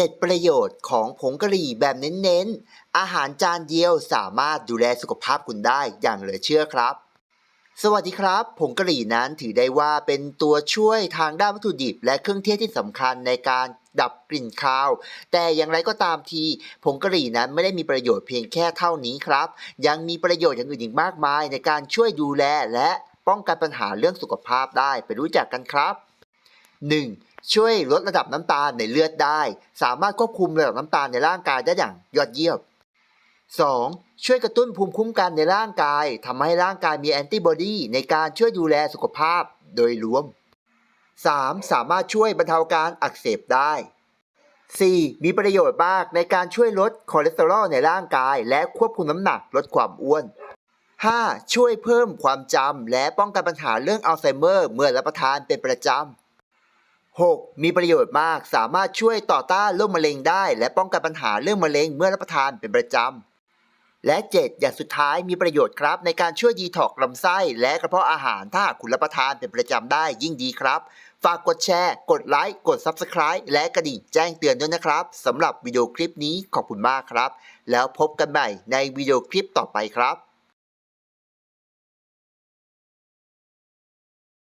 7 ประโยชน์ของผงกะหรี่แบบเน้นๆ อาหารจานเดียวสามารถดูแลสุขภาพคุณได้อย่างเหลือเชื่อครับ สวัสดีครับ ผงกะหรี่นั้นถือได้ว่าเป็นตัวช่วยทางด้านวัตถุดิบ และเครื่องเทศที่สำคัญในการดับกลิ่นคาว แต่อย่างไรก็ตามทีผงกะหรี่นั้นไม่ได้มีประโยชน์เพียงแค่เท่านี้ครับ ยังมีประโยชน์อย่างอื่นอีกมากมาย ในการช่วยดูแลและป้องกันปัญหาเรื่องสุขภาพได้ไปรู้จักกันครับ 1. ช่วยลดระดับน้ำตาลในเลือดได้ สามารถควบคุมระดับน้ำตาลในร่างกายได้อย่างยอดเยี่ยม 2. ช่วยกระตุ้นภูมิคุ้มกันในร่างกายทำให้ร่างกายมีแอนติบอดีในการช่วยดูแลสุขภาพโดยรวม 3. สามารถช่วยบรรเทาการอักเสบได้ 4. มีประโยชน์มากในการช่วยลดคอเลสเตอรอลในร่างกาย และควบคุมน้ำหนักลดความอ้วน 5. ช่วยเพิ่มความจำและป้องกันปัญหาเรื่องอัลไซเมอร์เมื่อรับประทานเป็นประจำ 6. มีประโยชน์มากสามารถช่วยต่อต้านโรคมะเร็งได้ และป้องกันปัญหาเรื่องมะเร็งเมื่อรับประทานเป็นประจำ และ 7 อย่างสุดท้ายมีประโยชน์ครับ ในการช่วยดีท็อกลำไส้ และกระเพาะอาหารถ้าคุณรับประทานเป็นประจำได้ยิ่งดีครับ ฝากกดแชร์ กดไลค์กด Subscribe และกระดิ่งแจ้งเตือนด้วยนะครับสำหรับวิดีโอคลิปนี้ขอบคุณมากครับ แล้วพบกันใหม่ในวิดีโอคลิปต่อไปครับ